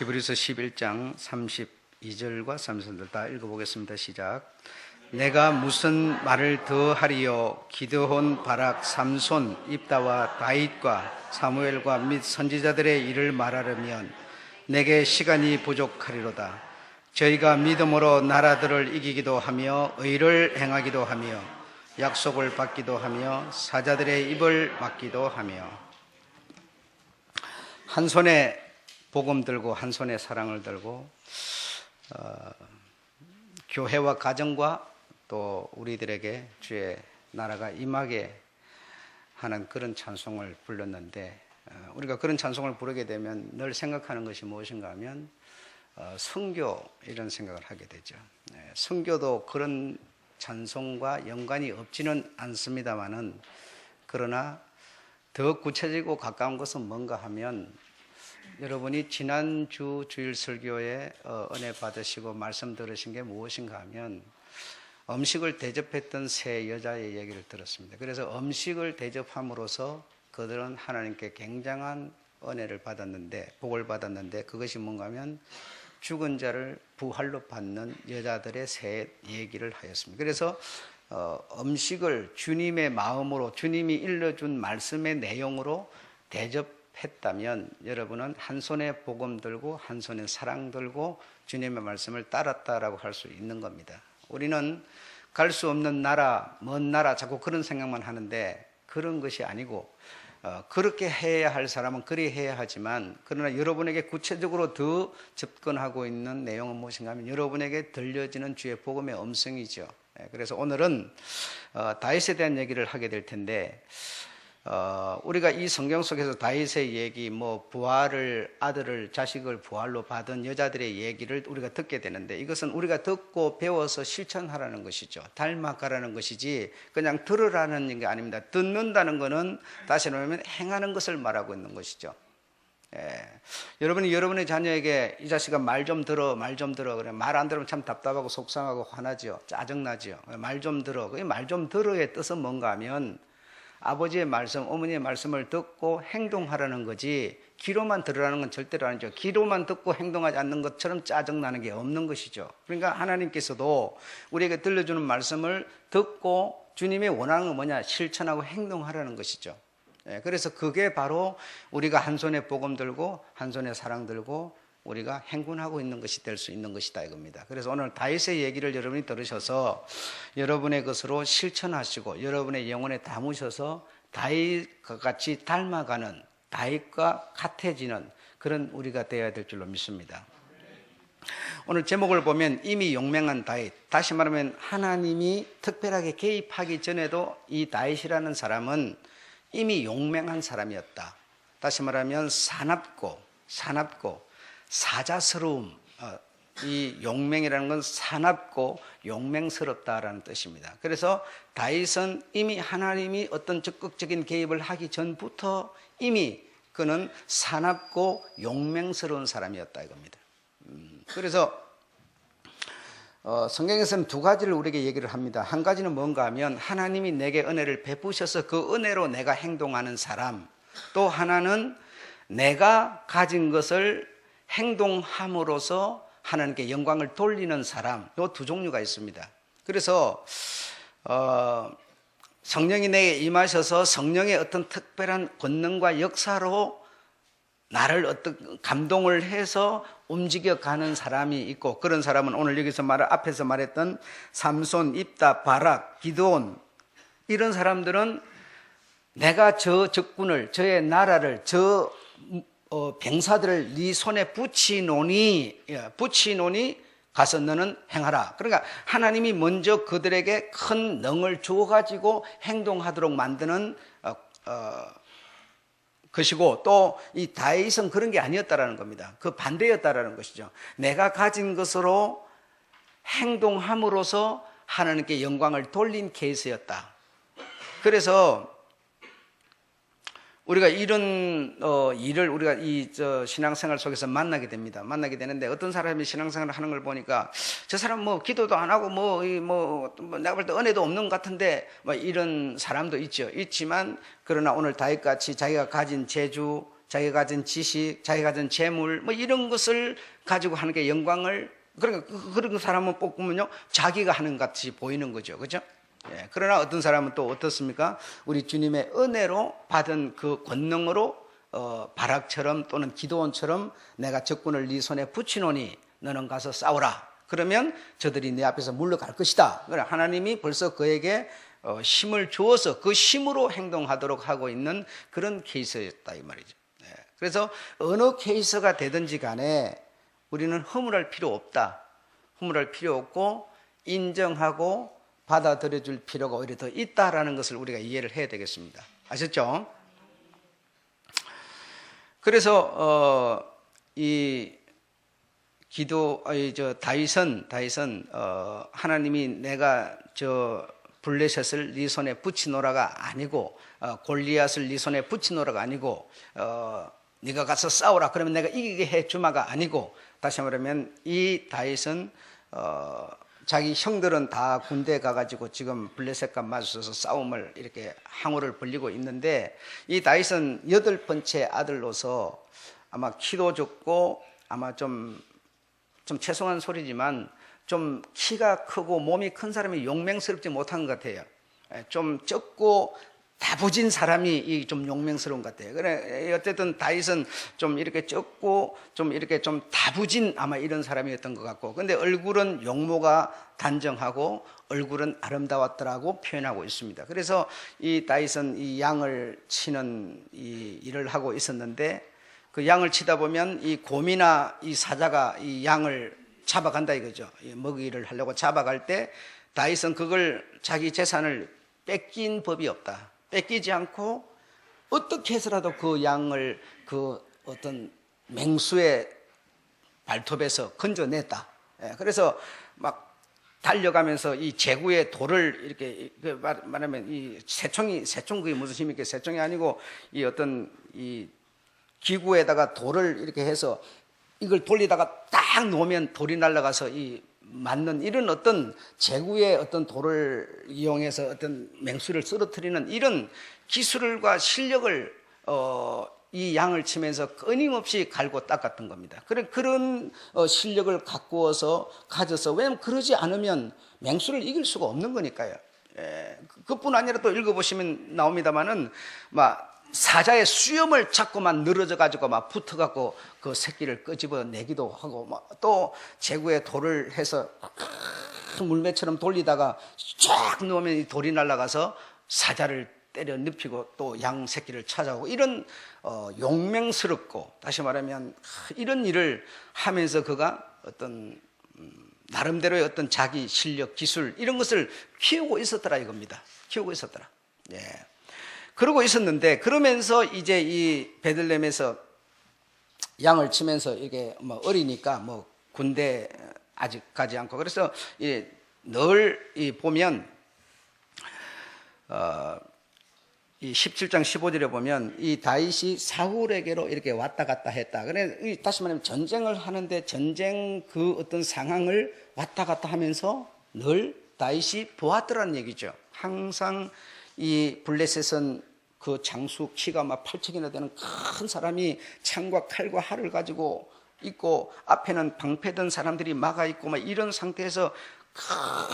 히브리서 11장 32절과 33절 다 읽어보겠습니다. 시작. 내가 무슨 말을 더 하리요? 기드혼, 바락, 삼손, 입다와 다윗과 사무엘과 및 선지자들의 일을 말하려면 내게 시간이 부족하리로다. 저희가 믿음으로 나라들을 이기기도 하며 의를 행하기도 하며 약속을 받기도 하며 사자들의 입을 막기도 하며 한 손에 복음 들고 한 손에 사랑을 들고 어, 교회와 가정과 또 우리들에게 주의 나라가 임하게 하는 그런 찬송을 불렀는데 어, 우리가 그런 찬송을 부르게 되면 늘 생각하는 것이 무엇인가 하면 어, 성교 이런 생각을 하게 되죠. 네, 성교도 그런 찬송과 연관이 없지는 않습니다만은 그러나 더 구체적이고 가까운 것은 뭔가 하면 여러분이 지난주 주일 설교에 어, 은혜 받으시고 말씀 들으신 게 무엇인가 하면 음식을 대접했던 세 여자의 얘기를 들었습니다. 그래서 음식을 대접함으로써 그들은 하나님께 굉장한 은혜를 받았는데 복을 받았는데 그것이 뭔가 하면 죽은 자를 부활로 받는 여자들의 세 얘기를 하였습니다. 그래서 어, 음식을 주님의 마음으로 주님이 일러준 말씀의 내용으로 대접 했다면 여러분은 한 손에 복음 들고 한 손에 사랑 들고 주님의 말씀을 따랐다라고 할 수 있는 겁니다. 우리는 갈 수 없는 나라, 먼 나라 자꾸 그런 생각만 하는데 그런 것이 아니고 어, 그렇게 해야 할 사람은 그리 해야 하지만 그러나 여러분에게 구체적으로 더 접근하고 있는 내용은 무엇인가 하면 여러분에게 들려지는 주의 복음의 음성이죠. 예, 그래서 오늘은 어, 다윗에 대한 얘기를 하게 될 텐데 어, 우리가 이 성경 속에서 다윗의 얘기, 뭐 부활을 아들을 자식을 부활로 받은 여자들의 얘기를 우리가 듣게 되는데 이것은 우리가 듣고 배워서 실천하라는 것이죠. 닮아가라는 것이지 그냥 들으라는 게 아닙니다. 듣는다는 것은 다시 말하면 행하는 것을 말하고 있는 것이죠. 예. 여러분이 여러분의 자녀에게 이 자식아 말 좀 들어, 말 좀 들어. 그래. 말 안 들으면 참 답답하고 속상하고 화나죠. 짜증나죠. 말좀 들어. 그 말 좀 들어의 뜻은 뭔가 하면 아버지의 말씀, 어머니의 말씀을 듣고 행동하라는 거지 귀로만 들으라는 건 절대로 아니죠. 귀로만 듣고 행동하지 않는 것처럼 짜증나는 게 없는 것이죠. 그러니까 하나님께서도 우리에게 들려주는 말씀을 듣고 주님의 원하는 건 뭐냐? 실천하고 행동하라는 것이죠. 예, 그래서 그게 바로 우리가 한 손에 복음 들고 한 손에 사랑 들고 우리가 행군하고 있는 것이 될 수 있는 것이다 이겁니다. 그래서 오늘 다윗의 얘기를 여러분이 들으셔서 여러분의 것으로 실천하시고 여러분의 영혼에 담으셔서 다윗과 같이 닮아가는 다윗과 같아지는 그런 우리가 되어야 될 줄로 믿습니다. 오늘 제목을 보면 이미 용맹한 다윗. 다시 말하면 하나님이 특별하게 개입하기 전에도 이 다윗이라는 사람은 이미 용맹한 사람이었다. 다시 말하면 사납고 사납고 사자스러움, 어, 이 용맹이라는 건 사납고 용맹스럽다라는 뜻입니다. 그래서 다윗은 이미 하나님이 어떤 적극적인 개입을 하기 전부터 이미 그는 사납고 용맹스러운 사람이었다 이겁니다. 음, 그래서 어, 성경에서는 두 가지를 우리에게 얘기를 합니다. 한 가지는 뭔가 하면 하나님이 내게 은혜를 베푸셔서 그 은혜로 내가 행동하는 사람. 또 하나는 내가 가진 것을 행동함으로써 하나님께 영광을 돌리는 사람, 요두 종류가 있습니다. 그래서 어, 성령이 내게 임하셔서 성령의 어떤 특별한 권능과 역사로 나를 어떤 감동을 해서 움직여 가는 사람이 있고 그런 사람은 오늘 여기서 말 앞에서 말했던 삼손, 입다, 바락, 기도온 이런 사람들은 내가 저 적군을 저의 나라를 저 어, 병사들을 네 손에 붙이노니 예, 붙이노니 가서 너는 행하라. 그러니까 하나님이 먼저 그들에게 큰 능을 주어 가지고 행동하도록 만드는 어, 어, 것이고 또 이 다윗은 그런 게 아니었다라는 겁니다. 그 반대였다라는 것이죠. 내가 가진 것으로 행동함으로써 하나님께 영광을 돌린 케이스였다. 그래서 우리가 이런 어, 일을 우리가 이 저 신앙생활 속에서 만나게 됩니다. 만나게 되는데 어떤 사람이 신앙생활을 하는 걸 보니까 저 사람 뭐 기도도 안 하고 뭐, 뭐, 뭐 내가 볼 때 은혜도 없는 것 같은데 뭐 이런 사람도 있죠. 있지만 그러나 오늘 다윗같이 자기가 가진 재주, 자기가 가진 지식, 자기가 가진 재물, 뭐 이런 것을 가지고 하는 게 영광을 그러니까 그- 그런 사람은 뽑으면요 자기가 하는 것 같이 보이는 거죠, 그죠? 예, 그러나 어떤 사람은 또 어떻습니까? 우리 주님의 은혜로 받은 그 권능으로 어, 바락처럼 또는 기도원처럼 내가 적군을 네 손에 붙이노니 너는 가서 싸우라. 그러면 저들이 내 앞에서 물러갈 것이다. 그래 하나님이 벌써 그에게 어, 힘을 주어서 그 힘으로 행동하도록 하고 있는 그런 케이스였다 이 말이죠. 예, 그래서 어느 케이스가 되든지 간에 우리는 허물할 필요 없다. 허물할 필요 없고 인정하고 받아들여 줄 필요가 오히려 더 있다라는 것을 우리가 이해를 해야 되겠습니다. 아셨죠? 그래서 어, 이 기도 아니 저 다윗은 다윗은 어, 하나님이 내가 저 블레셋을 네 손에 붙이노라가 아니고 어, 골리앗을 네 손에 붙이노라가 아니고 어, 네가 가서 싸우라 그러면 내가 이기게 해 주마가 아니고 다시 말하면 이 다윗은 어, 자기 형들은 다 군대 가가지고 지금 블레셋과 맞서서 싸움을 이렇게 항우를 벌리고 있는데 이 다윗은 여덟 번째 아들로서 아마 키도 적고 아마 좀 좀 죄송한 소리지만 좀 키가 크고 몸이 큰 사람이 용맹스럽지 못한 것 같아요. 예, 좀 적고 다부진 사람이 이좀 용맹스러운 것 같아요. 그래 어쨌든 다윗은 좀 이렇게 적고 좀 이렇게 좀 다부진 아마 이런 사람이었던 것 같고, 근데 얼굴은 용모가 단정하고 얼굴은 아름다웠더라고 표현하고 있습니다. 그래서 이 다윗은 이 양을 치는 이 일을 하고 있었는데 그 양을 치다 보면 이 곰이나 이 사자가 이 양을 잡아간다 이거죠. 이 먹이를 하려고 잡아갈 때 다윗은 그걸 자기 재산을 뺏긴 법이 없다. 뺏기지 않고 어떻게 해서라도 그 양을 그 어떤 맹수의 발톱에서 건져냈다. 예, 그래서 막 달려가면서 이 제구의 돌을 이렇게 그 말- 말하면 이 새총이 새총 그게 무슨 힘이게 새총이 아니고 이 어떤 이 기구에다가 돌을 이렇게 해서 이걸 돌리다가 딱 놓으면 돌이 날아가서 이 맞는 이런 어떤 제구의 어떤 돌을 이용해서 어떤 맹수를 쓰러뜨리는 이런 기술과 실력을 어, 이 양을 치면서 끊임없이 갈고 닦았던 겁니다. 그런 그런 어, 실력을 가꾸어서 가져서 왜냐면 그러지 않으면 맹수를 이길 수가 없는 거니까요. 예, 그- 그뿐 아니라 또 읽어보시면 나옵니다만은 막 사자의 수염을 자꾸만 늘어져 가지고 막 붙어 갖고 그 새끼를 끄집어 내기도 하고 막또 제구에 돌을 해서 큰 물매처럼 돌리다가 쫙 놓으면 이 돌이 날아가서 사자를 때려 눕히고 또 양 새끼를 찾아오고 이런 어, 용맹스럽고 다시 말하면 이런 일을 하면서 그가 어떤 음, 나름대로의 어떤 자기 실력, 기술 이런 것을 키우고 있었더라 이겁니다. 키우고 있었더라. 예. 그러고 있었는데 그러면서 이제 이 베들렘에서 양을 치면서 이게 뭐 어리니까 뭐 군대 아직 가지 않고 그래서 늘이 보면 어, 이 17장 15절에 보면 이 다윗이 사울에게로 이렇게 왔다 갔다 했다. 그래 이 다시 말하면 전쟁을 하는데 전쟁 그 어떤 상황을 왔다 갔다 하면서 늘 다윗이 보았더라는 얘기죠. 항상 이 블레셋은 그 장수 키가 막 8척이나 되는 큰 사람이 창과 칼과 활을 가지고 있고 앞에는 방패든 사람들이 막아 있고 막 이런 상태에서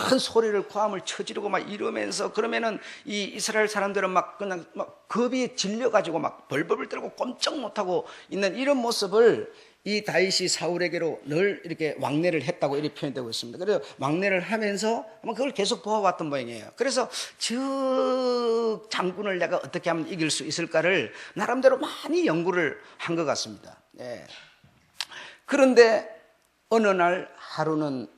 큰 소리를 고함을 쳐지르고 막 이러면서 그러면은 이 이스라엘 사람들은 막 그냥 막 겁이 질려 가지고 막 벌벌 떨고 꼼짝 못하고 있는 이런 모습을 이 다윗이 사울에게로 늘 이렇게 왕래를 했다고 이렇게 표현되고 있습니다. 그래서 왕래를 하면서 아마 그걸 계속 보아왔던 모양이에요. 그래서 저 장군을 내가 어떻게 하면 이길 수 있을까를 나름대로 많이 연구를 한 것 같습니다. 예. 그런데 어느 날 하루는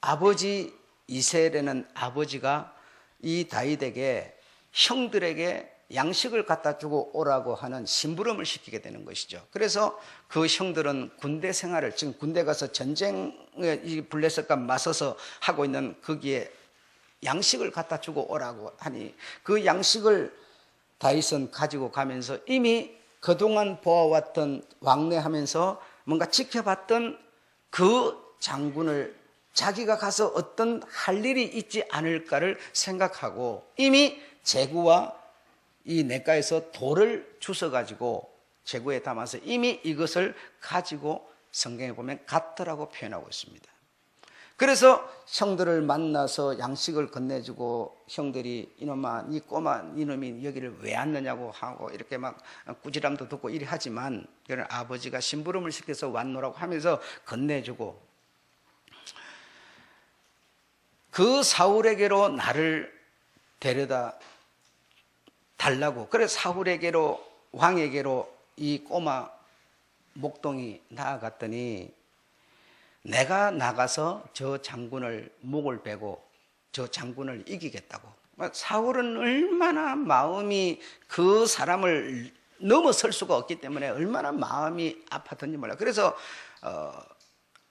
아버지 이세라는 아버지가 이 다윗에게 형들에게 양식을 갖다 주고 오라고 하는 심부름을 시키게 되는 것이죠. 그래서 그 형들은 군대 생활을 지금 군대 가서 전쟁에 이 블레셋과 맞서서 하고 있는 거기에 양식을 갖다 주고 오라고 하니 그 양식을 다윗은 가지고 가면서 이미 그동안 보아왔던 왕래하면서 뭔가 지켜봤던 그 장군을 자기가 가서 어떤 할 일이 있지 않을까를 생각하고 이미 제구와 이 내과에서 돌을 주워 가지고 제구에 담아서 이미 이것을 가지고 성경에 보면 갔더라고 표현하고 있습니다. 그래서 형들을 만나서 양식을 건네주고 형들이 이놈아 니 꼬마 이놈이 여기를 왜 왔느냐고 하고 이렇게 막 꾸지람도 듣고 이리 하지만 그런 아버지가 심부름을 시켜서 왔노라고 하면서 건네주고 그 사울에게로 나를 데려다 달라고 그래 사울에게로 왕에게로 이 꼬마 목동이 나아갔더니 내가 나가서 저 장군을 목을 베고 저 장군을 이기겠다고. 사울은 얼마나 마음이 그 사람을 넘어설 수가 없기 때문에 얼마나 마음이 아팠던지 몰라. 그래서 어,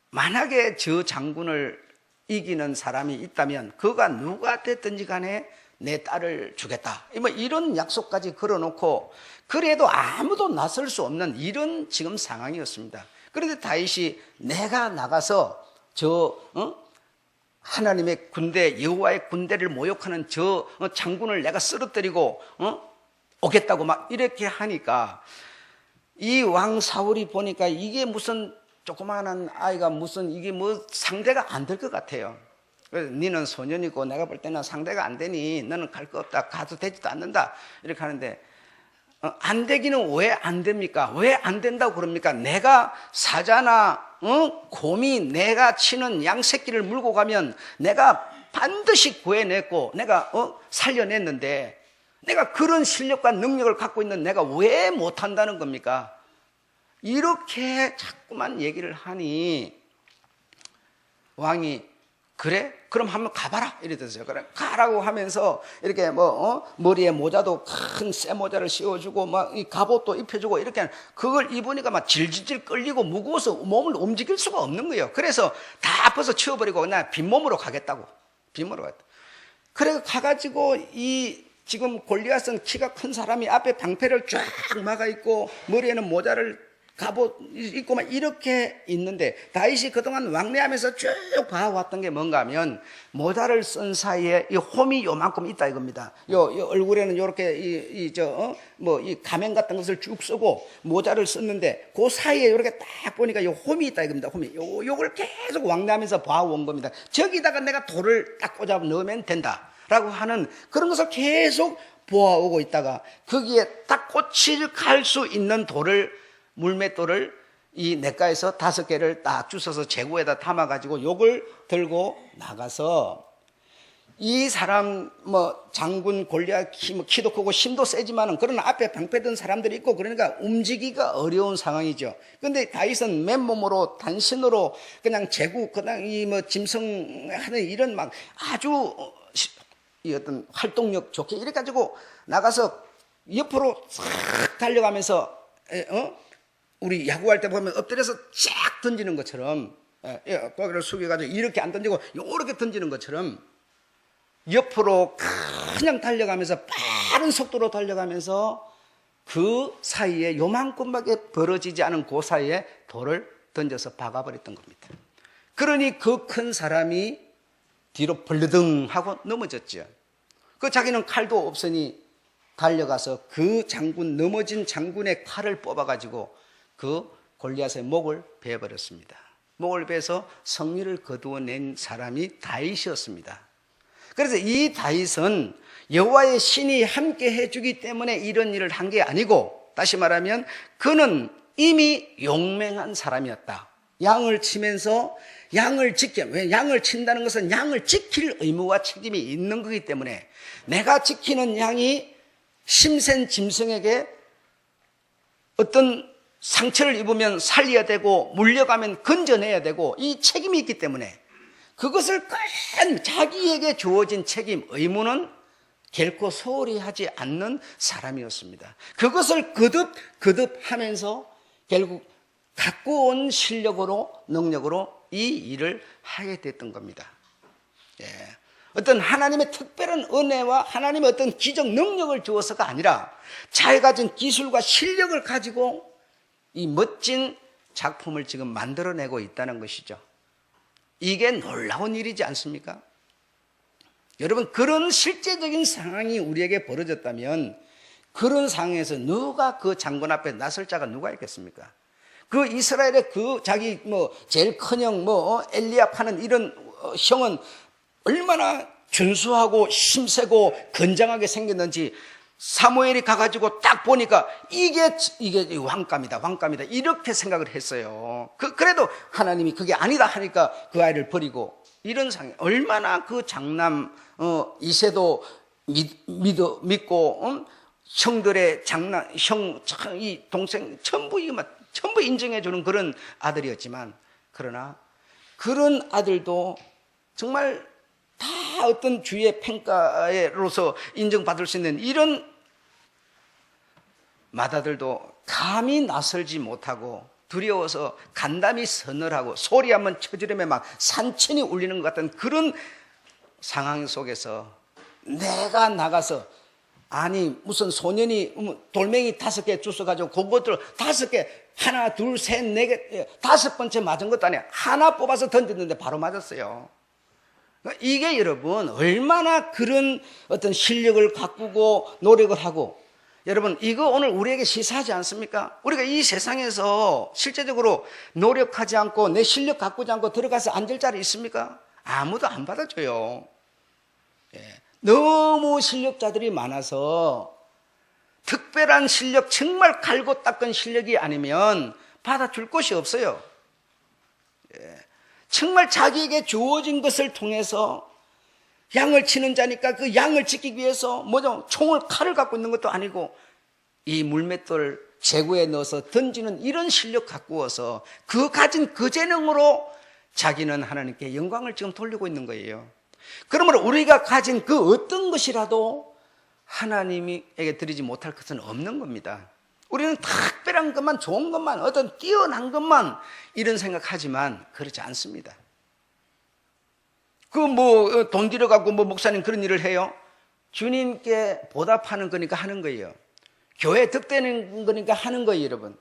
만약에 저 장군을 이기는 사람이 있다면 그가 누가 됐든지 간에 내 딸을 주겠다. 뭐 이런 약속까지 걸어놓고 그래도 아무도 나설 수 없는 이런 지금 상황이었습니다. 그런데 다윗이 내가 나가서 저 어? 하나님의 군대 여호와의 군대를 모욕하는 저 어, 장군을 내가 쓰러뜨리고 어? 오겠다고 막 이렇게 하니까 이 왕 사울이 보니까 이게 무슨 조그마한 아이가 무슨 이게 뭐 상대가 안 될 것 같아요. 그래서 너는 소년이고 내가 볼 때는 상대가 안 되니 너는 갈 거 없다. 가도 되지도 않는다. 이렇게 하는데 어, 안 되기는 왜 안 됩니까? 왜 안 된다고 그럽니까? 내가 사자나 어? 곰이 내가 치는 양 새끼를 물고 가면 내가 반드시 구해냈고 내가 어? 살려냈는데 내가 그런 실력과 능력을 갖고 있는 내가 왜 못한다는 겁니까? 이렇게 자꾸만 얘기를 하니 왕이 그래? 그럼 한번 가봐라 이랬어요. 그래 가라고 하면서 이렇게 뭐 어? 머리에 모자도 큰쇠 모자를 씌워주고 막 이 갑옷도 입혀주고 이렇게 그걸 입으니까 막 질질질 끌리고 무거워서 몸을 움직일 수가 없는 거예요. 그래서 다 벗어 치워버리고 그냥 빈몸으로 가겠다고 빈몸으로 갔다. 그래 가가지고 이 지금 골리앗은 키가 큰 사람이 앞에 방패를 쫙 막아 있고 머리에는 모자를 갑옷 입고 막 이렇게 있는데 다윗이 그동안 왕래하면서 쭉 봐왔던 게 뭔가 하면 모자를 쓴 사이에 이 홈이 요만큼 있다 이겁니다. 요, 요 얼굴에는 요렇게 이, 이 저, 어? 뭐, 이 가면 같은 것을 쭉 쓰고 모자를 썼는데 그 사이에 요렇게 딱 보니까 요 홈이 있다 이겁니다. 홈이. 요, 요걸 계속 왕래하면서 봐온 겁니다. 저기다가 내가 돌을 딱 꽂아 넣으면 된다. 라고 하는 그런 것을 계속 보아오고 있다가 거기에 딱 꽂힐 갈 수 있는 돌을 물맷돌을 이 냇가에서 다섯 개를 딱 주워서 재고에다 담아가지고 요걸 들고 나가서 이 사람 뭐 장군 골리앗 키, 뭐 키도 크고 힘도 세지만은 그런 앞에 방패 든 사람들이 있고 그러니까 움직이기가 어려운 상황이죠. 근데 다윗은 맨몸으로 단신으로 그냥 재고 그냥 이 뭐 짐승하는 이런 막 아주 이 어떤 활동력 좋게 이래 가지고 나가서 옆으로 싹 달려가면서 에, 어? 우리 야구할 때 보면 엎드려서 쫙 던지는 것처럼 예, 예, 고개를 숙여가지고 이렇게 안 던지고 요렇게 던지는 것처럼 옆으로 그냥 달려가면서 빠른 속도로 달려가면서 그 사이에 요만큼밖에 벌어지지 않은 그 사이에 돌을 던져서 박아버렸던 겁니다. 그러니 그 큰 사람이 뒤로 벌르등 하고 넘어졌죠. 그 자기는 칼도 없으니 달려가서 그 장군 넘어진 장군의 칼을 뽑아가지고 그 골리앗의 목을 베어버렸습니다. 목을 베서 성리를 거두어낸 사람이 다윗이었습니다. 그래서 이 다윗은 여호와의 신이 함께 해주기 때문에 이런 일을 한 게 아니고 다시 말하면 그는 이미 용맹한 사람이었다. 양을 치면서 양을 지켜 왜 양을 친다는 것은 양을 지킬 의무와 책임이 있는 거기 때문에 내가 지키는 양이 심센 짐승에게 어떤 상처를 입으면 살려야 되고 물려가면 건져내야 되고 이 책임이 있기 때문에 그것을 꼭 자기에게 주어진 책임, 의무는 결코 소홀히 하지 않는 사람이었습니다. 그것을 거듭 거듭 하면서 결국 갖고 온 실력으로 능력으로 이 일을 하게 됐던 겁니다. 예. 어떤 하나님의 특별한 은혜와 하나님의 어떤 기적 능력을 주어서가 아니라 잘 가진 기술과 실력을 가지고 이 멋진 작품을 지금 만들어내고 있다는 것이죠. 이게 놀라운 일이지 않습니까? 여러분, 그런 실제적인 상황이 우리에게 벌어졌다면 그런 상황에서 누가 그 장군 앞에 나설 자가 누가 있겠습니까? 그 이스라엘의 그 자기 뭐 제일 큰형 뭐 엘리압 하는 이런 어, 형은 얼마나 준수하고 힘세고 건장하게 생겼는지 사무엘이 가가지고 딱 보니까 이게 이게 왕감이다 왕감이다 이렇게 생각을 했어요. 그 그래도 하나님이 그게 아니다 하니까 그 아이를 버리고 이런 상 얼마나 그 장남 어, 이세도 믿, 믿어, 믿고 어? 형들의 장남 형이 동생 전부 막 전부 인정해 주는 그런 아들이었지만 그러나 그런 아들도 정말 다 어떤 주의 평가로서 인정받을 수 있는 이런 마다들도 감히 나설지 못하고 두려워서 간담이 서늘하고 소리 한번 쳐지르면 막 산천이 울리는 것 같은 그런 상황 속에서 내가 나가서 아니 무슨 소년이 뭐 돌멩이 다섯 개 주워가지고 그것들 다섯 개 하나 둘 셋 네 개 다섯 번째 맞은 것도 아니야 하나 뽑아서 던졌는데 바로 맞았어요. 이게 여러분 얼마나 그런 어떤 실력을 가꾸고 노력을 하고 여러분 이거 오늘 우리에게 시사하지 않습니까? 우리가 이 세상에서 실제적으로 노력하지 않고 내 실력 가꾸지 않고 들어가서 앉을 자리 있습니까? 아무도 안 받아줘요. 예. 너무 실력자들이 많아서 특별한 실력 정말 갈고 닦은 실력이 아니면 받아줄 곳이 없어요. 예. 정말 자기에게 주어진 것을 통해서 양을 치는 자니까 그 양을 지키기 위해서 뭐죠? 총을 칼을 갖고 있는 것도 아니고 이 물맷돌 재구에 넣어서 던지는 이런 실력 갖고어서 그 가진 그 재능으로 자기는 하나님께 영광을 지금 돌리고 있는 거예요. 그러므로 우리가 가진 그 어떤 것이라도 하나님에게 드리지 못할 것은 없는 겁니다. 우리는 특별한 것만 좋은 것만 어떤 뛰어난 것만 이런 생각하지만 그렇지 않습니다. 그 뭐 돈 들여갖고 뭐 목사님 그런 일을 해요? 주님께 보답하는 거니까 하는 거예요. 교회 득되는 거니까 하는 거예요, 여러분.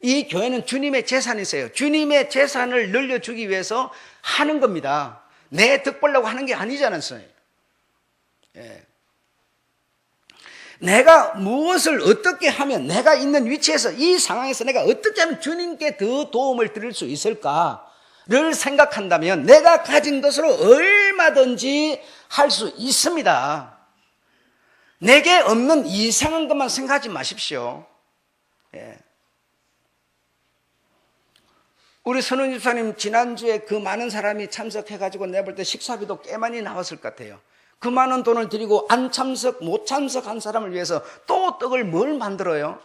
이 교회는 주님의 재산이세요. 주님의 재산을 늘려주기 위해서 하는 겁니다. 내 득보려고 하는 게 아니잖아요. 예. 내가 무엇을 어떻게 하면 내가 있는 위치에서 이 상황에서 내가 어떻게 하면 주님께 더 도움을 드릴 수 있을까를 생각한다면 내가 가진 것으로 얼마든지 할 수 있습니다. 내게 없는 이상한 것만 생각하지 마십시오. 예. 우리 선우 집사님 지난주에 그 많은 사람이 참석해가지고 내가 볼 때 식사비도 꽤 많이 나왔을 것 같아요. 그 많은 돈을 들이고 안 참석, 못 참석한 사람을 위해서 또 떡을 뭘 만들어요?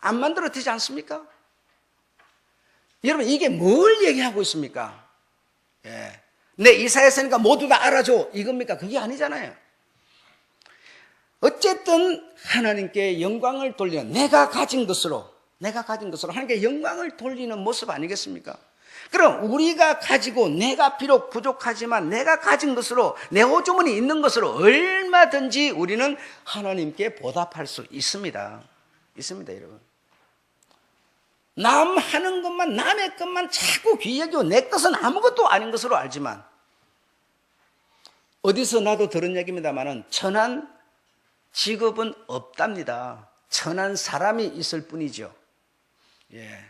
안 만들어 되지 않습니까? 여러분, 이게 뭘 얘기하고 있습니까? 예. 내 이사했으니까 모두 다 알아줘. 이겁니까? 그게 아니잖아요. 어쨌든 하나님께 영광을 돌리는 내가 가진 것으로, 내가 가진 것으로 하나님께 영광을 돌리는 모습 아니겠습니까? 그럼 우리가 가지고 내가 비록 부족하지만 내가 가진 것으로 내 호주머니 있는 것으로 얼마든지 우리는 하나님께 보답할 수 있습니다. 있습니다, 여러분. 남 하는 것만 남의 것만 자꾸 귀 여기고 내 것은 아무것도 아닌 것으로 알지만 어디서 나도 들은 얘기입니다만은 천한 직업은 없답니다. 천한 사람이 있을 뿐이죠. 예.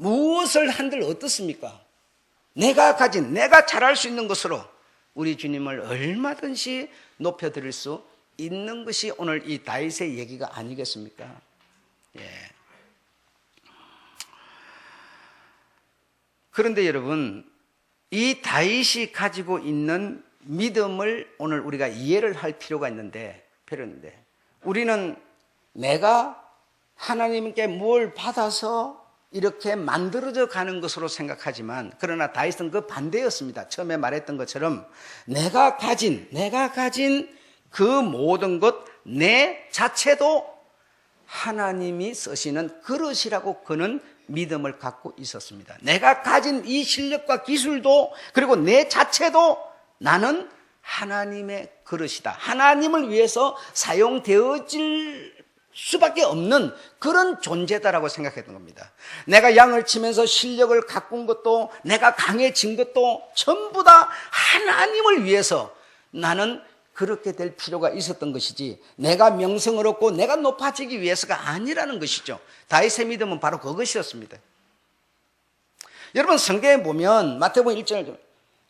무엇을 한들 어떻습니까? 내가 가진, 내가 잘할 수 있는 것으로 우리 주님을 얼마든지 높여드릴 수 있는 것이 오늘 이 다윗의 얘기가 아니겠습니까? 예. 그런데 여러분, 이 다윗이 가지고 있는 믿음을 오늘 우리가 이해를 할 필요가 있는데, 필요한데, 우리는 내가 하나님께 뭘 받아서 이렇게 만들어져 가는 것으로 생각하지만 그러나 다윗은 그 반대였습니다. 처음에 말했던 것처럼 내가 가진 내가 가진 그 모든 것 내 자체도 하나님이 쓰시는 그릇이라고 그는 믿음을 갖고 있었습니다. 내가 가진 이 실력과 기술도 그리고 내 자체도 나는 하나님의 그릇이다. 하나님을 위해서 사용되어질 수밖에 없는 그런 존재다라고 생각했던 겁니다. 내가 양을 치면서 실력을 가꾼 것도 내가 강해진 것도 전부 다 하나님을 위해서 나는 그렇게 될 필요가 있었던 것이지 내가 명성을 얻고 내가 높아지기 위해서가 아니라는 것이죠. 다윗의 믿음은 바로 그것이었습니다. 여러분 성경에 보면 마태복음 1장을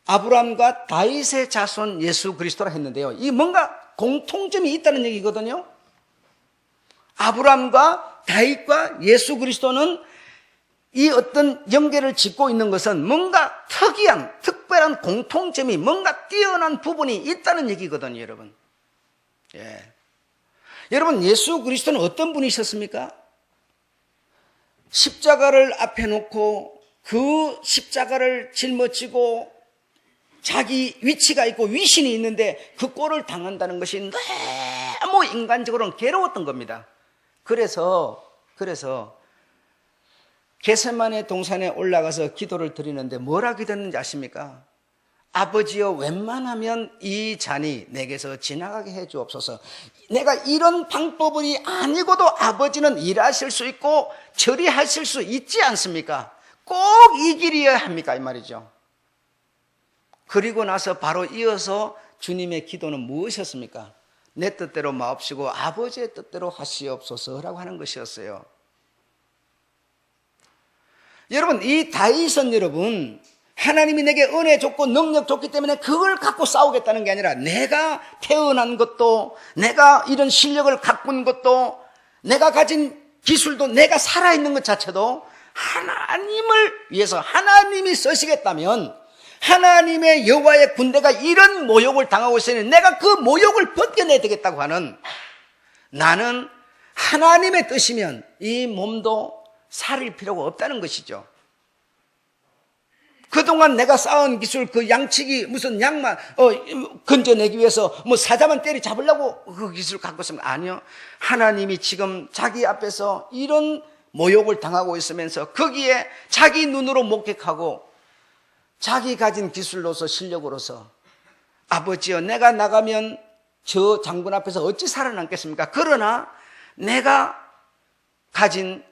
아브라함과 다윗의 자손 예수 그리스도라 했는데요. 이 뭔가 공통점이 있다는 얘기거든요. 아브라함과 다윗과 예수 그리스도는 이 어떤 연계를 짓고 있는 것은 뭔가 특이한, 특별한 공통점이 뭔가 뛰어난 부분이 있다는 얘기거든요, 여러분. 예. 여러분, 예수 그리스도는 어떤 분이셨습니까? 십자가를 앞에 놓고 그 십자가를 짊어지고 자기 위치가 있고 위신이 있는데 그 꼴을 당한다는 것이 너무 인간적으로는 괴로웠던 겁니다. 그래서, 그래서 게세만의 동산에 올라가서 기도를 드리는데 뭐라 기도했는지 아십니까? 아버지여 웬만하면 이 잔이 내게서 지나가게 해 주옵소서. 내가 이런 방법이 아니고도 아버지는 일하실 수 있고 처리하실 수 있지 않습니까? 꼭 이 길이어야 합니까? 이 말이죠. 그리고 나서 바로 이어서 주님의 기도는 무엇이었습니까? 내 뜻대로 마옵시고 아버지의 뜻대로 하시옵소서라고 하는 것이었어요. 여러분, 이 다윗은 여러분, 하나님이 내게 은혜 줬고 능력 줬기 때문에 그걸 갖고 싸우겠다는 게 아니라 내가 태어난 것도 내가 이런 실력을 가꾼 것도 내가 가진 기술도 내가 살아있는 것 자체도 하나님을 위해서 하나님이 쓰시겠다면 하나님의 여호와의 군대가 이런 모욕을 당하고 있으니 내가 그 모욕을 벗겨내야 되겠다고 하는 나는 하나님의 뜻이면 이 몸도 살릴 필요가 없다는 것이죠. 그동안 내가 쌓은 기술, 그 양치기, 무슨 양만, 어, 건져내기 위해서 뭐 사자만 때리 잡으려고 그 기술을 갖고 있으면 아니요. 하나님이 지금 자기 앞에서 이런 모욕을 당하고 있으면서 거기에 자기 눈으로 목격하고 자기 가진 기술로서 실력으로서 아버지여 내가 나가면 저 장군 앞에서 어찌 살아남겠습니까? 그러나 내가 가진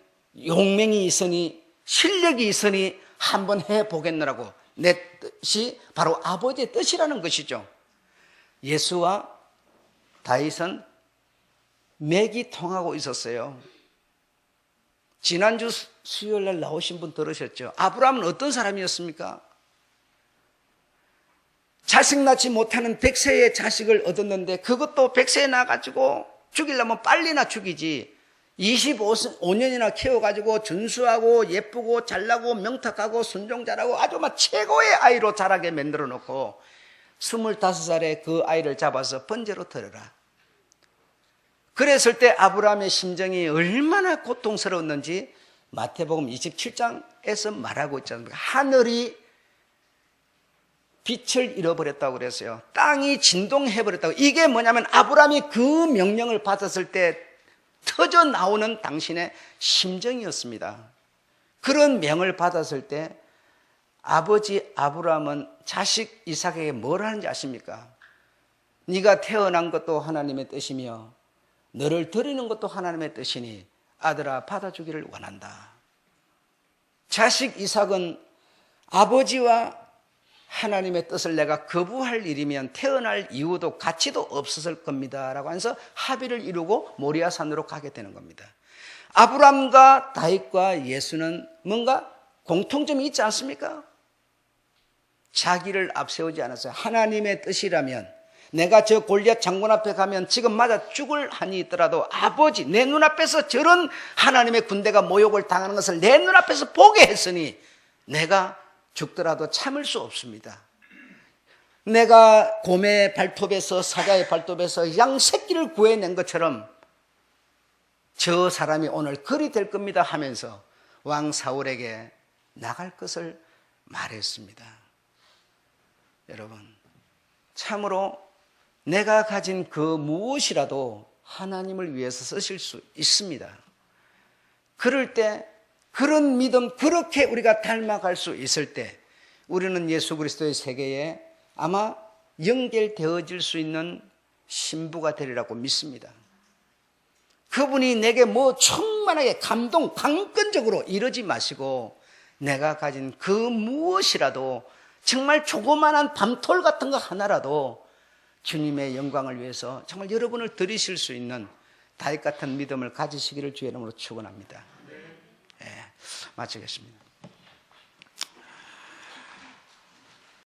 용맹이 있으니 실력이 있으니 한번 해보겠느라고 내 뜻이 바로 아버지의 뜻이라는 것이죠. 예수와 다윗은 맥이 통하고 있었어요. 지난주 수요일 날 나오신 분 들으셨죠? 아브라함은 어떤 사람이었습니까? 자식 낳지 못하는 백세의 자식을 얻었는데 그것도 백세에 나가지고 죽이려면 빨리나 죽이지 25년이나 키워가지고 준수하고 예쁘고 잘나고 명탁하고 순종 잘하고 아주 막 최고의 아이로 자라게 만들어 놓고 25살에 그 아이를 잡아서 번제로 드려라. 그랬을 때 아브라함의 심정이 얼마나 고통스러웠는지 마태복음 27장에서 말하고 않습니까? 하늘이 빛을 잃어버렸다고 그랬어요. 땅이 진동해버렸다고. 이게 뭐냐면 아브라함이 그 명령을 받았을 때 터져 나오는 당신의 심정이었습니다. 그런 명을 받았을 때 아버지 아브라함은 자식 이삭에게 뭘 하는지 아십니까? 네가 태어난 것도 하나님의 뜻이며 너를 드리는 것도 하나님의 뜻이니 아들아 받아주기를 원한다. 자식 이삭은 아버지와 하나님의 뜻을 내가 거부할 일이면 태어날 이유도 가치도 없었을 겁니다. 라고 해서 합의를 이루고 모리아 산으로 가게 되는 겁니다. 아브람과 다윗과 예수는 뭔가 공통점이 있지 않습니까? 자기를 앞세우지 않았어요. 하나님의 뜻이라면 내가 저 골리앗 장군 앞에 가면 지금 맞아 죽을 한이 있더라도 아버지 내 눈앞에서 저런 하나님의 군대가 모욕을 당하는 것을 내 눈앞에서 보게 했으니 내가 죽더라도 참을 수 없습니다. 내가 곰의 발톱에서 사자의 발톱에서 양 새끼를 구해낸 것처럼 저 사람이 오늘 그리 될 겁니다 하면서 왕 사울에게 나갈 것을 말했습니다. 여러분, 참으로 내가 가진 그 무엇이라도 하나님을 위해서 쓰실 수 있습니다. 그럴 때 그런 믿음, 그렇게 우리가 닮아갈 수 있을 때 우리는 예수 그리스도의 세계에 아마 연결되어질 수 있는 신부가 되리라고 믿습니다. 그분이 내게 뭐 충만하게 감동, 강건적으로 이러지 마시고 내가 가진 그 무엇이라도 정말 조그만한 밤톨 같은 거 하나라도 주님의 영광을 위해서 정말 여러분을 들이실 수 있는 다윗 같은 믿음을 가지시기를 주의 이름으로 축원합니다. 예, 마치겠습니다.